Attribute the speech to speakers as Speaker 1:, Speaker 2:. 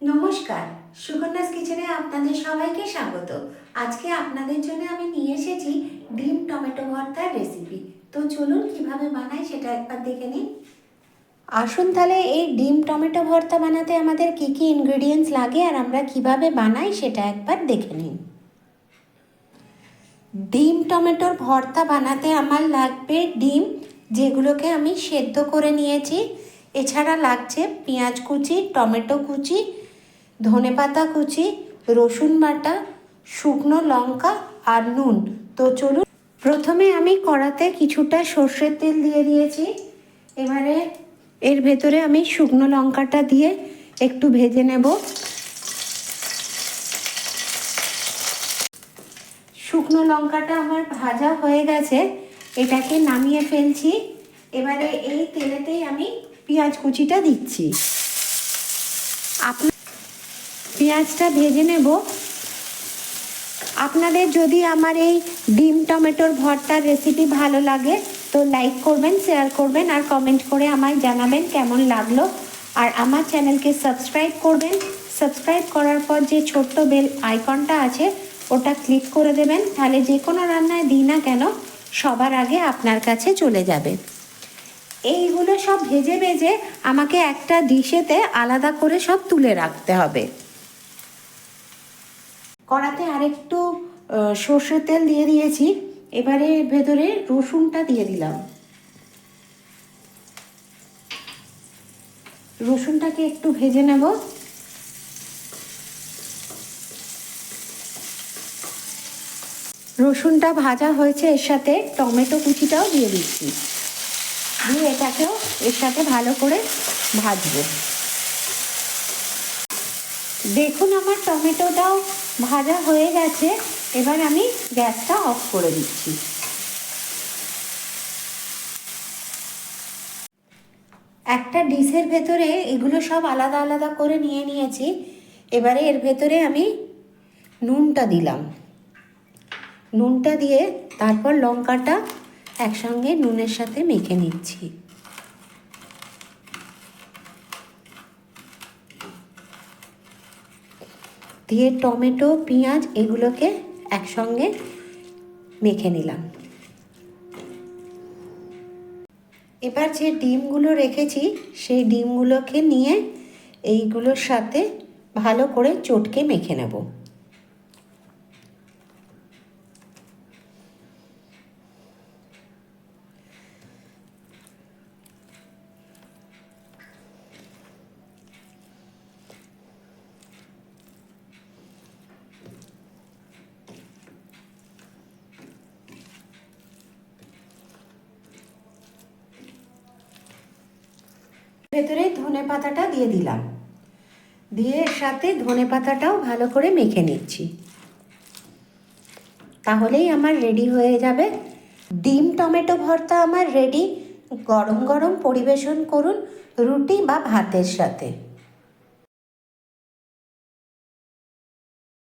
Speaker 1: নমস্কার, সুকন্যাস কিচেনে আপনাদের সবাইকে স্বাগত। আজকে আপনাদের জন্য আমি নিয়ে এসেছি ডিম টমেটো ভর্তার রেসিপি তো চলুন কীভাবে বানাই সেটা একবার দেখে নিন আসুন তাহলে এই ডিম টমেটো ভর্তা বানাতে আমাদের কি কি ইনগ্রেডিয়েন্টস লাগে আর আমরা কীভাবে বানাই সেটা একবার দেখে নিন ডিম টমেটোর ভর্তা বানাতে আমার লাগবে ডিম, যেগুলোকে আমি সেদ্ধ করে নিয়েছি। এছাড়া লাগছে পেঁয়াজ কুচি, টমেটো কুচি ধনেপাতা কুচি, রসুন বাটা, শুকনো লঙ্কা আর নুন। তো চলুন, প্রথমে আমি কড়াতে কিছুটা সর্ষের তেল দিয়ে দিয়েছি। এবারে এর ভেতরে আমি শুকনো লঙ্কাটা দিয়ে একটু ভেজে নেব। শুকনো লঙ্কাটা আমার ভাজা হয়ে গেছে, এটাকে নামিয়ে ফেলছি। এবারে এই তেলেতেই আমি পেঁয়াজ কুচিটা দিচ্ছি। আপনার পেঁয়াজটা ভেজে নেব। আপনাদের যদি আমার এই ডিম টমেটোর ভর্তার রেসিপি ভালো লাগে, তো লাইক করবেন শেয়ার করবেন, আর কমেন্ট করে আমায় জানাবেন কেমন লাগল। আর আমার চ্যানেলকে সাবস্ক্রাইব করবেন। সাবস্ক্রাইব করার পর যে ছোট্ট বেল আইকনটা আছে, ওটা ক্লিক করে দেবেন। তাহলে যে কোনো রান্নায় দিই না কেন, সবার আগে আপনার কাছে চলে যাবে। এইগুলো সব ভেজে ভেজে আমাকে একটা ডিশেতে আলাদা করে সব তুলে রাখতে হবে। কড়াতে আরেকটু সর্ষের তেল দিয়ে দিয়েছি। এবারে ভেতরে রসুনটা দিয়ে দিলাম। রসুনটাকে একটু ভেজে নেব। রসুনটা ভাজা হয়েছে এর সাথে, টমেটো কুচিটাও দিয়ে দিচ্ছি। দিয়ে এটাকেও এর সাথে ভালো করে ভাজবো। দেখুন আমার টমেটোটাও ভাজা হয়ে গেছে, এবার আমি গ্যাসটা অফ করে দিচ্ছি। একটা ডিশের ভেতরে এগুলো সব আলাদা আলাদা করে নিয়ে নিয়েছি, এবারে এর ভেতরে আমি নুনটা দিলাম। নুনটা দিয়ে তারপর লঙ্কাটা একসঙ্গে নুনের সাথে মেখে নিচ্ছি। দিয়ে টমেটো, পেঁয়াজ এগুলোকে একসঙ্গে মেখে নিলাম। এবার যে ডিমগুলো রেখেছি, সেই ডিমগুলোকে নিয়ে এইগুলোর সাথে ভালো করে চটকে মেখে নেব। ভেতরে ধনে পাতাটা দিয়ে দিলাম। দিয়ে এর সাথে ধনে পাতাটাও ভালো করে মেখে নিচ্ছি। তাহলেই আমার রেডি হয়ে যাবে। ডিম, টমেটো ভর্তা আমার রেডি। গরম গরম পরিবেশন করুন রুটি বা ভাতের সাথে।